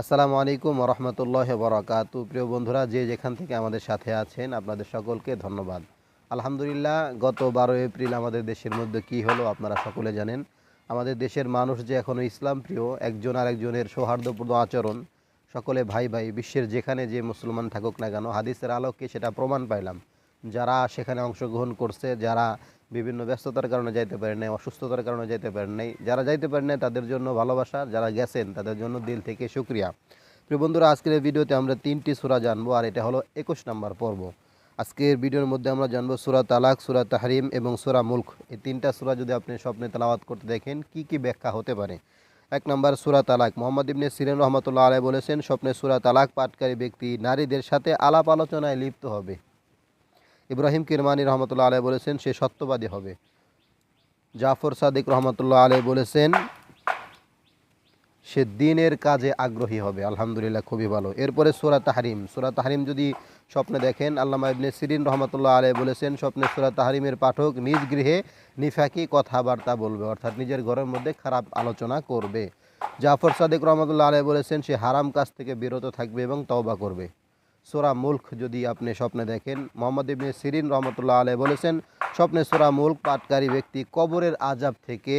আসসালামু আলাইকুম রহমতুল্লাহ বরাকাতু প্রিয় বন্ধুরা, যে যেখান থেকে আমাদের সাথে আছেন, আপনাদের সকলকে ধন্যবাদ। আলহামদুলিল্লাহ, গত বারো এপ্রিল আমাদের দেশের মধ্যে কি হলো আপনারা সকলে জানেন। আমাদের দেশের মানুষ যে এখনও ইসলাম প্রিয়, একজন আর একজনের সৌহার্দ্যপূর্ণ আচরণ, সকলে ভাই ভাই, বিশ্বের যেখানে যে মুসলমান থাকুক না কেন, হাদিসের আলোকে সেটা প্রমাণ পাইলাম। যারা সেখানে অংশগ্রহণ করছে, যারা বিভিন্ন ব্যস্ততার কারণে যাইতে পারেন নাই, অসুস্থতার কারণে যাইতে পারেন নাই, যারা যাইতে পারেন নাই, তাদের জন্য ভালোবাসা, যারা গেছেন তাদের জন্য দিল থেকে শুক্রিয়া। প্রিয় বন্ধুরা, আজকের ভিডিওতে আমরা তিনটি সূরা জানব, আর এটা হলো একুশ নম্বর পর্ব। আজকের ভিডিওর মধ্যে আমরা জানব সুরা তালাক, সূরা তাহরিম এবং সূরা মুলক। এই তিনটা সূরা যদি আপনি স্বপ্নে তালাওয়াত করতে দেখেন, কি কি ব্যাখ্যা হতে পারে? এক নম্বর, সুরা তালাক। মোহাম্মদ ইবনে সিরেন রহমতুল্লাহ আলাই বলেছেন, স্বপ্নে সূরা তালাক পাঠকারী ব্যক্তি নারীদের সাথে আলাপ আলোচনায় লিপ্ত হবে। ইব্রাহিম কিরমানি রহমতুল্লাহ আলাই বলেছেন, সে সত্যবাদী হবে। জাফর সাদিক রহমতুল্লাহ আলাই বলেছেন, সে দিনের কাজে আগ্রহী হবে। আলহামদুলিল্লাহ, খুবই ভালো। এরপরে সুরা তাহারিম। সুরা তাহারিম যদি স্বপ্নে দেখেন, আল্লামা ইবনে সিরিন রহমতুল্লাহ আলাই বলেছেন, স্বপ্নে সুরা তাহারিমের পাঠক নিজ গৃহে নিফাকি কথাবার্তা বলবে, অর্থাৎ নিজের ঘরের মধ্যে খারাপ আলোচনা করবে। জাফর সাদিক রহমতুল্লাহ আলাই বলেছেন, সে হারাম কাজ থেকে বিরত থাকবে এবং তওবা করবে। সোরা মুল্ক যদি আপনি স্বপ্নে দেখেন, মোহাম্মদ ইবনে সিরিন রহমতুল্লাহ আলাই বলেছেন, স্বপ্নে সোরা মুল্ক পাটকারী ব্যক্তি কবরের আজাব থেকে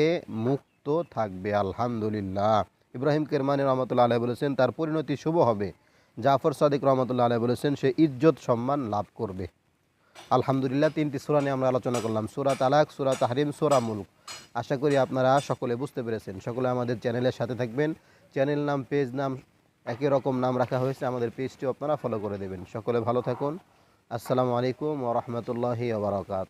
মুক্ত থাকবে, আলহামদুলিল্লাহ। ইব্রাহিম কেরমানি রহমতুল্লাহ আলাই বলেছেন, তার পরিণতি শুভ হবে। জাফর সাদিক রহমতুল্লাহ আলাই বলেছেন, সে ইজ্জত সম্মান লাভ করবে। আলহামদুলিল্লাহ, তিনটি সুরা নিয়ে আমরা আলোচনা করলাম, সুরা তালাক, সুরা তাহরিম, সুরা মুলক। আশা করি আপনারা সকলে বুঝতে পেরেছেন। সকলে আমাদের চ্যানেলের সাথে থাকবেন। চ্যানেল নাম, পেজ নাম একই রকম নাম রাখা হয়েছে আমাদের পেজটিও আপনারা ফলো করে দেবেন। সকলে ভালো থাকুন। আসসালামু আলাইকুম ওরহমতুল্লাহি ওবরাকাত